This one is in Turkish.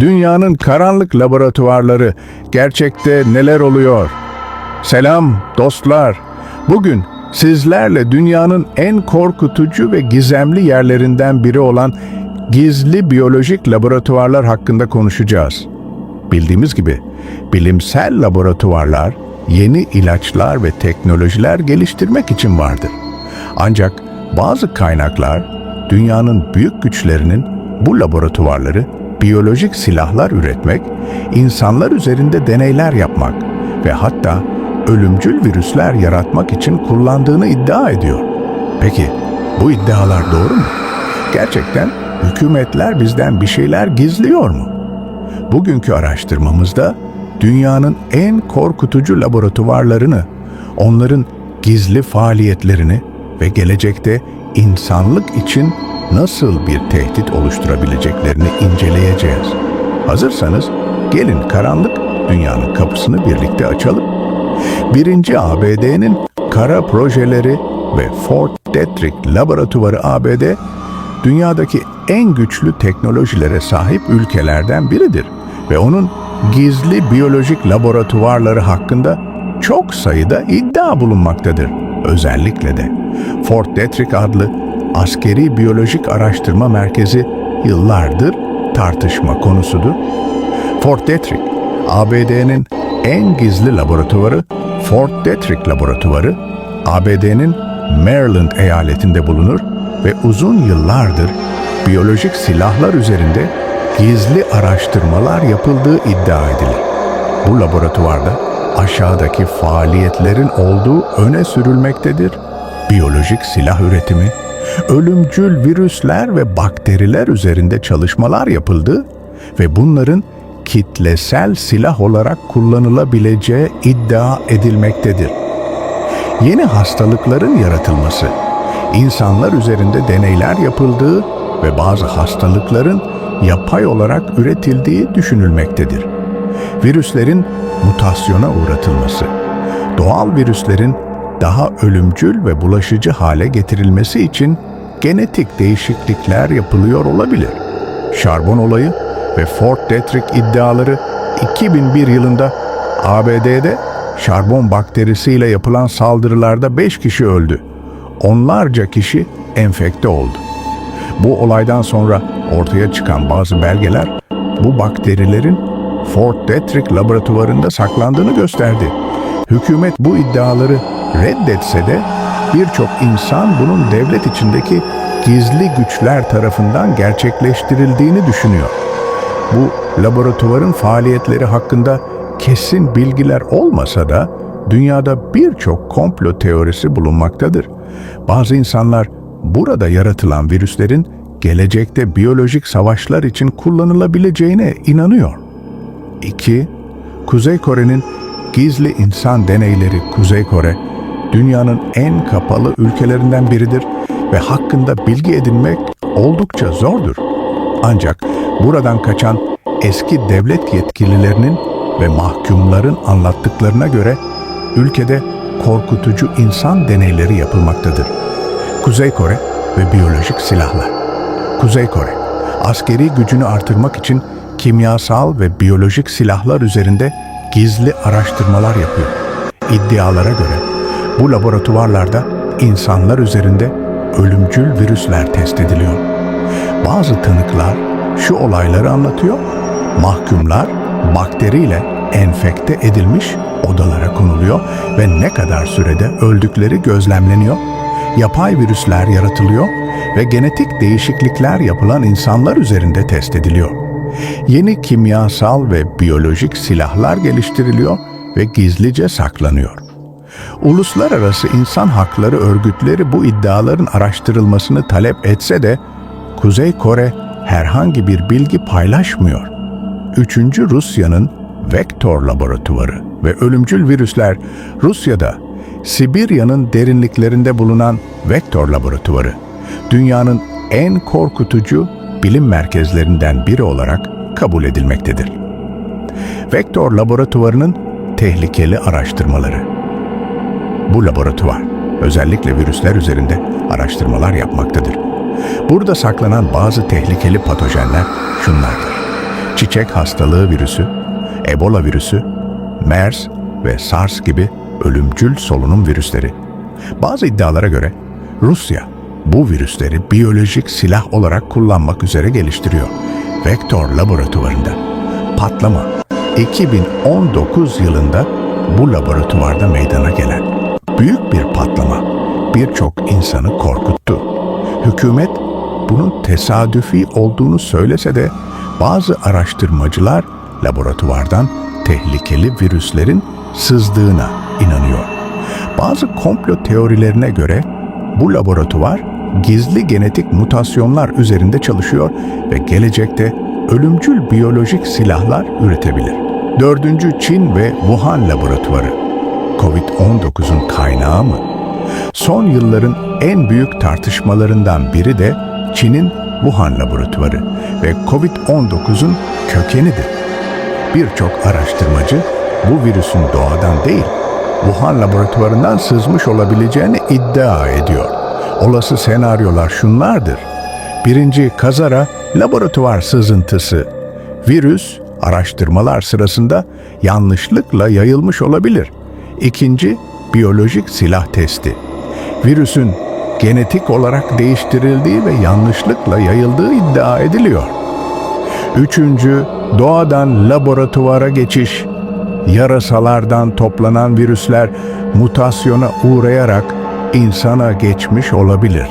Dünyanın karanlık laboratuvarları gerçekte neler oluyor? Selam dostlar. Bugün sizlerle dünyanın en korkutucu ve gizemli yerlerinden biri olan gizli biyolojik laboratuvarlar hakkında konuşacağız. Bildiğimiz gibi bilimsel laboratuvarlar yeni ilaçlar ve teknolojiler geliştirmek için vardır. Ancak bazı kaynaklar dünyanın büyük güçlerinin bu laboratuvarları biyolojik silahlar üretmek, insanlar üzerinde deneyler yapmak ve hatta ölümcül virüsler yaratmak için kullandığını iddia ediyor. Peki bu iddialar doğru mu? Gerçekten hükümetler bizden bir şeyler gizliyor mu? Bugünkü araştırmamızda dünyanın en korkutucu laboratuvarlarını, onların gizli faaliyetlerini ve gelecekte insanlık için nasıl bir tehdit oluşturabileceklerini inceleyeceğiz. Hazırsanız gelin karanlık dünyanın kapısını birlikte açalım. Birinci ABD'nin kara projeleri ve Fort Detrick Laboratuvarı ABD, dünyadaki en güçlü teknolojilere sahip ülkelerden biridir ve onun gizli biyolojik laboratuvarları hakkında çok sayıda iddia bulunmaktadır. Özellikle de Fort Detrick adlı askeri biyolojik araştırma merkezi yıllardır tartışma konusudur. Fort Detrick, ABD'nin en gizli laboratuvarı Fort Detrick Laboratuvarı, ABD'nin Maryland eyaletinde bulunur ve uzun yıllardır biyolojik silahlar üzerinde gizli araştırmalar yapıldığı iddia edilir. Bu laboratuvarda aşağıdaki faaliyetlerin olduğu öne sürülmektedir. Biyolojik silah üretimi, ölümcül virüsler ve bakteriler üzerinde çalışmalar yapıldı ve bunların kitlesel silah olarak kullanılabileceği iddia edilmektedir. Yeni hastalıkların yaratılması, insanlar üzerinde deneyler yapıldığı ve bazı hastalıkların yapay olarak üretildiği düşünülmektedir. Virüslerin mutasyona uğratılması, doğal virüslerin daha ölümcül ve bulaşıcı hale getirilmesi için genetik değişiklikler yapılıyor olabilir. Şarbon olayı ve Fort Detrick iddiaları 2001 yılında ABD'de şarbon bakterisiyle yapılan saldırılarda 5 kişi öldü. Onlarca kişi enfekte oldu. Bu olaydan sonra ortaya çıkan bazı belgeler bu bakterilerin Fort Detrick laboratuvarında saklandığını gösterdi. Hükümet bu iddiaları reddetse de birçok insan bunun devlet içindeki gizli güçler tarafından gerçekleştirildiğini düşünüyor. Bu laboratuvarın faaliyetleri hakkında kesin bilgiler olmasa da dünyada birçok komplo teorisi bulunmaktadır. Bazı insanlar burada yaratılan virüslerin gelecekte biyolojik savaşlar için kullanılabileceğine inanıyor. 2. Kuzey Kore'nin gizli insan deneyleri Kuzey Kore, dünyanın en kapalı ülkelerinden biridir ve hakkında bilgi edinmek oldukça zordur. Ancak buradan kaçan eski devlet yetkililerinin ve mahkumların anlattıklarına göre ülkede korkutucu insan deneyleri yapılmaktadır. Kuzey Kore ve biyolojik silahlar. Kuzey Kore, askeri gücünü artırmak için kimyasal ve biyolojik silahlar üzerinde gizli araştırmalar yapıyor. İddialara göre bu laboratuvarlarda insanlar üzerinde ölümcül virüsler test ediliyor. Bazı tanıklar şu olayları anlatıyor. Mahkumlar bakteriyle enfekte edilmiş odalara konuluyor ve ne kadar sürede öldükleri gözlemleniyor. Yapay virüsler yaratılıyor ve genetik değişiklikler yapılan insanlar üzerinde test ediliyor. Yeni kimyasal ve biyolojik silahlar geliştiriliyor ve gizlice saklanıyor. Uluslararası insan hakları örgütleri bu iddiaların araştırılmasını talep etse de Kuzey Kore herhangi bir bilgi paylaşmıyor. Üçüncü Rusya'nın Vektor Laboratuvarı ve ölümcül virüsler Rusya'da Sibirya'nın derinliklerinde bulunan Vektor Laboratuvarı dünyanın en korkutucu bilim merkezlerinden biri olarak kabul edilmektedir. Vektor Laboratuvarı'nın tehlikeli araştırmaları bu laboratuvar özellikle virüsler üzerinde araştırmalar yapmaktadır. Burada saklanan bazı tehlikeli patojenler şunlardır. çiçek hastalığı virüsü, Ebola virüsü, MERS ve SARS gibi ölümcül solunum virüsleri. Bazı iddialara göre Rusya bu virüsleri biyolojik silah olarak kullanmak üzere geliştiriyor. Vektör laboratuvarında patlama 2019 yılında bu laboratuvarda meydana gelen büyük bir patlama birçok insanı korkuttu. Hükümet bunun tesadüfi olduğunu söylese de bazı araştırmacılar laboratuvardan tehlikeli virüslerin sızdığına inanıyor. Bazı komplo teorilerine göre bu laboratuvar gizli genetik mutasyonlar üzerinde çalışıyor ve gelecekte ölümcül biyolojik silahlar üretebilir. Dördüncü Çin ve Wuhan laboratuvarı. Covid-19'un kaynağı mı? Son yılların en büyük tartışmalarından biri de Çin'in Wuhan laboratuvarı ve Covid-19'un kökenidir. Birçok araştırmacı bu virüsün doğadan değil, Wuhan laboratuvarından sızmış olabileceğini iddia ediyor. Olası senaryolar şunlardır. Birinci kazara laboratuvar sızıntısı. Virüs araştırmalar sırasında yanlışlıkla yayılmış olabilir. İkinci biyolojik silah testi. Virüsün genetik olarak değiştirildiği ve yanlışlıkla yayıldığı iddia ediliyor. Üçüncü, doğadan laboratuvara geçiş. Yarasalardan toplanan virüsler mutasyona uğrayarak insana geçmiş olabilir.